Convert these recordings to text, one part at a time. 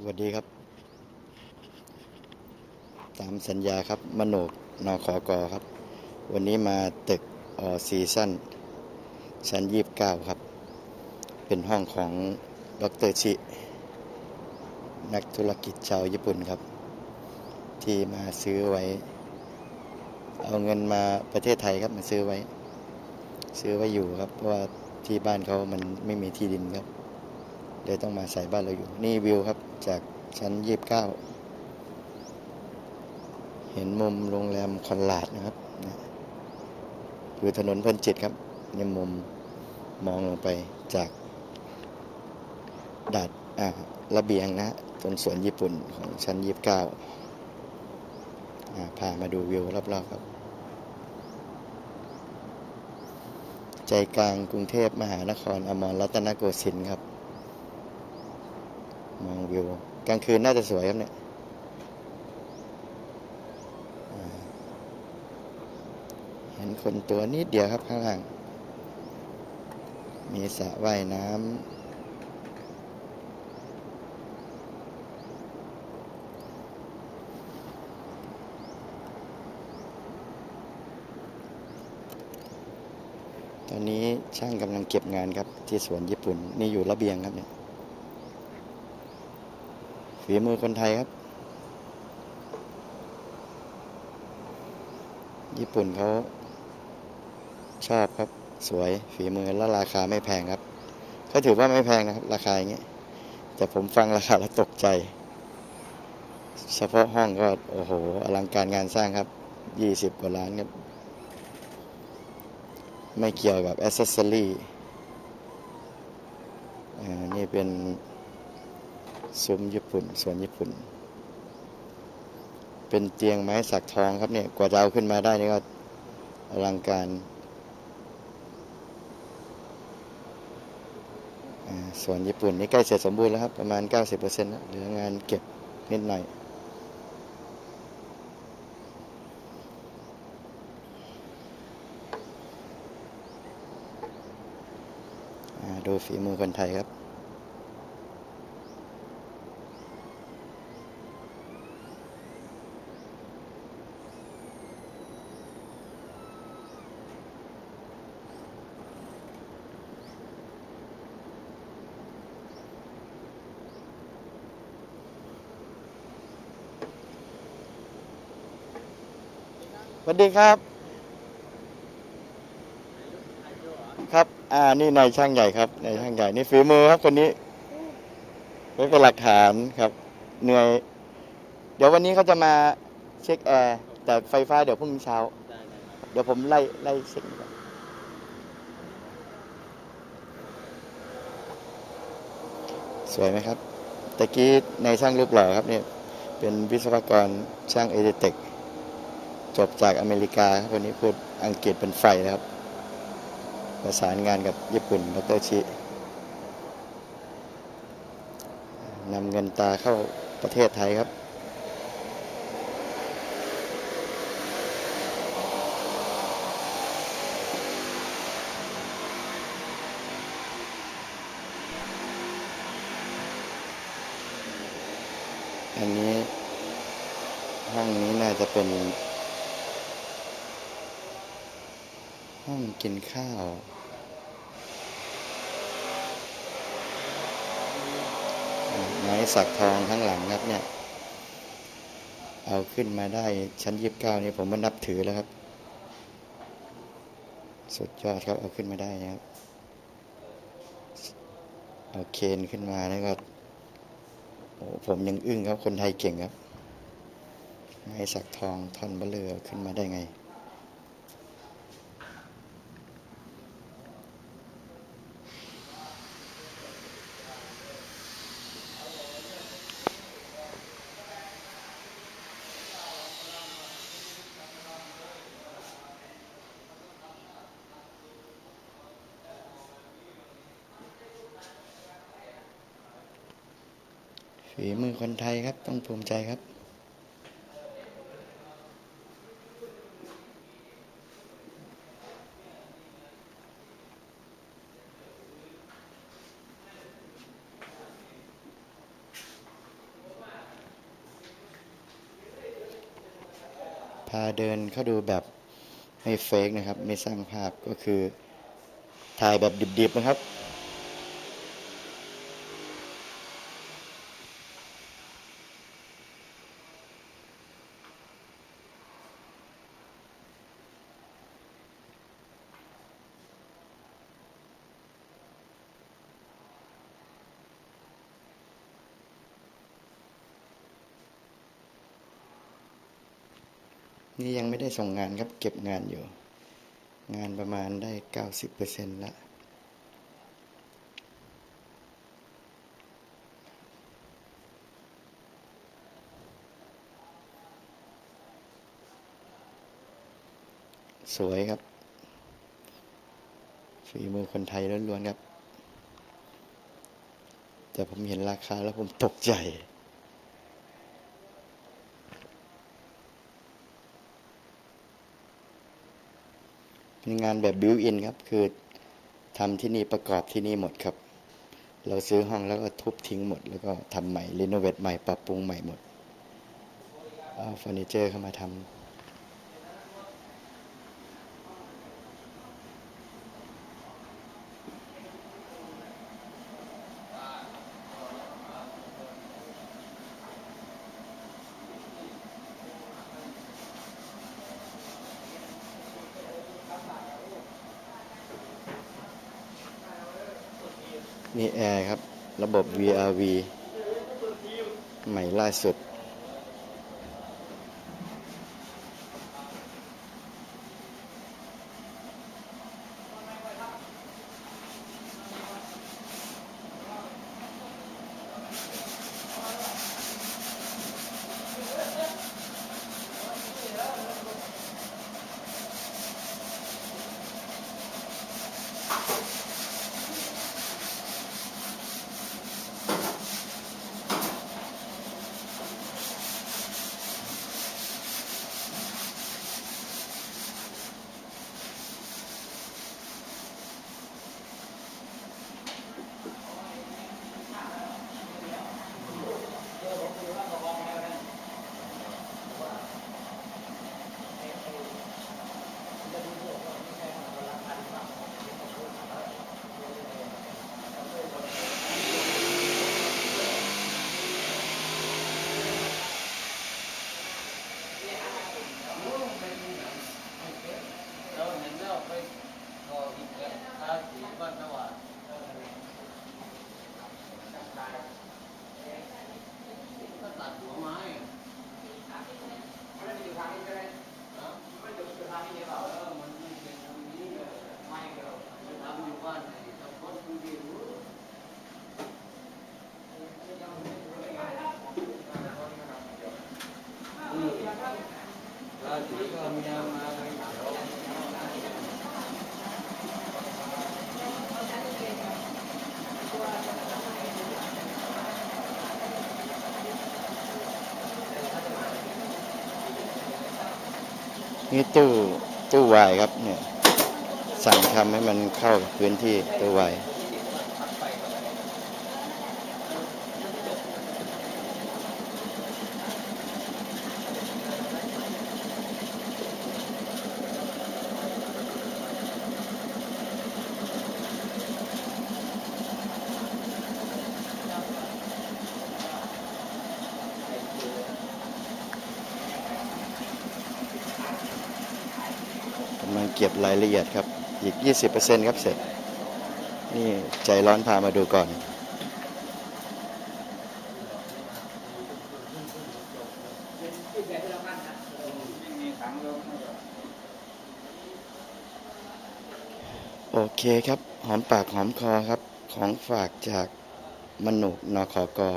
สวัสดีครับ ตามสัญญาครับมโนกนอขอกอครับ วันนี้มาตึกออซีซั่นชั้นยี่บเก้าครับ เป็นห้องของดรชิ นักธุรกิจชาวญี่ปุ่นครับ ที่มาซื้อไว้ เอาเงินมาประเทศไทยครับมาซื้อไว้ ซื้อไว้อยู่ครับ เพราะว่าที่บ้านเขามันไม่มีที่ดินครับ เลยต้องมาใส่บ้านเราอยู่ นี่วิวครับจากชั้นยี่บเก้าเห็นมุมโรงแรมคอนลาดนะครับนะอยู่ถนนเพลินจิตครับนี่มุมมองลงไปจากดาดอ่าระเบียงนะตรงสวนญี่ปุ่นของชั้นยี่บเก้าพามาดูวิวรอบๆครับ ใจกลางกรุงเทพมหานครอมรรัตนโกสินทร์ครับ วิวกลางคืนน่าจะสวยครับเนี่ยเห็นคนตัวนิดเดียวครับข้างล่าง มีสระว่ายน้ำตอนนี้ช่างกำลังเก็บงานครับที่สวนญี่ปุ่น นี่อยู่ระเบียงครับเนี่ย ฝีมือคนไทยครับ ญี่ปุ่นเขาชอบครับ สวยฝีมือแล้วราคาไม่แพงครับ ก็ถือว่าไม่แพงนะครับ ราคาอย่างเงี้ย แต่ผมฟังราคาแล้วตกใจ เฉพาะห้องก็โอ้โห อลังการงานสร้างครับยี่สิบกว่าล้านครับ ไม่เกี่ยวกับแอ c เซสซอรี่อ่านี่เป็น ซุ้มญี่ปุ่นสวนญี่ปุ่น เป็นเตียงไม้สักทองครับเนี่ย กว่าจะเอาขึ้นมาได้นี่ก็อลังการอ่าสวนญี่ปุ่นนี่ใกล้เสร็จสมบูรณ์แล้วครับ ประมาณ 90%แล้วเหลืองานเก็บนิดหน่อย ดูฝีมือคนไทยครับ วัสดีครับ ครับ อ่า นี่นายช่างใหญ่ครับ นายช่างใหญ่ นี่ฝีมือครับคนนี้ ไว้เป็นหลักฐานครับ เหนื่อย เดี๋ยววันนี้เขาจะมาเช็คแอร์ แต่ไฟฟ้าเดี๋ยวพรุ่งนี้เช้า เดี๋ยวผมไล่ไล่เช็คก่อนสวยไหมครับ ตะกี้ในช่างรูปหล่อครับเนี่ย เป็นวิศวกรช่างเอเดเทค จบจากอเมริกาครับคนนี้พูดอังกฤษเป็นไฟนะครับ ประสานงานกับญี่ปุ่นดรชินำเงินตาเข้าประเทศไทยครับอันนี้ห้องนี้น่าจะเป็น ห้องกินข้าว ไม้สักทองข้างหลังครับเนี่ย เอาขึ้นมาได้ชั้นยีิบเก้านี่ผมมันนับถือแล้วครับ สุดยอดครับเอาขึ้นมาได้นะครับ เอาเคนขึ้นมาแล้วก็โอ้ผมยังอึ้งครับคนไทยเก่งครับ ไม้สักทองท่อนเบลเลอร์ขึ้นมาได้ไง ฝีมือคนไทยครับ ต้องภูมิใจครับพาเดินเข้าดูแบบไม่เฟกนะครับ ไม่สร้างภาพก็คือถ่ายแบบดิบๆนะครับ นี่ยังไม่ได้ส่งงานครับ เก็บงานอยู่ งานประมาณได้เก้าสิบเปอร์เซ็นต์ละสวยครับ ฝีมือคนไทยล้วนๆครับ แต่ผมเห็นราคาแล้วผมตกใจ เป็นงานแบบบิวอินครับ คือทำที่นี่ประกอบที่นี่หมดครับ เราซื้อห้องแล้วก็ทุบทิ้งหมด แล้วก็ทำใหม่รีโนเวทใหม่ปรับปรุงใหม่หมดเอาเฟอร์นิเจอร์เข้ามาทำ นี่แอร์ครับ ระบบ VRV ใหม่ล่าสุด เราเห็นแล้วไปก่ออีกแล้วทาสีบ้านนวาก็ตัดหัวไม้ไม่ได้อยู่ทางนี้ใช่ไหมไม่ได้อยู่ทางนี้เปล่าเออมันไม่เป็นตรงนี้เลยไม่เกี่ยวมันทำอยู่บ้านไหนทำคนคนเดียวอืมราศีก็มีนามาเลยเดี๋ยว นี่ตู้ตู้วายครับเนี่ยสั่งทำให้มันเข้าพื้นที่ตู้วาย เก็บรายละเอียดครับ อีก 20%ครับเสร็จ นี่ใจร้อนพามาดูก่อน โอเคครับ หอมปากหอมคอครับ ของฝากจากมนุนอขอกอ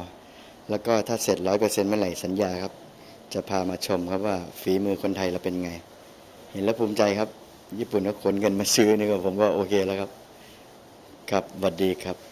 แล้วก็ถ้าเสร็จร้อยเปอร์เซ็นต์เมื่อไหร่สัญญาครับ จะพามาชมครับว่าฝีมือคนไทยเราเป็นไง เห็นแล้วภูมิใจครับ ญี่ปุ่นก็ขนเงินมาซื้อนี่ก็ผมก็โอเคแล้วครับ ครับสวัสดีครับ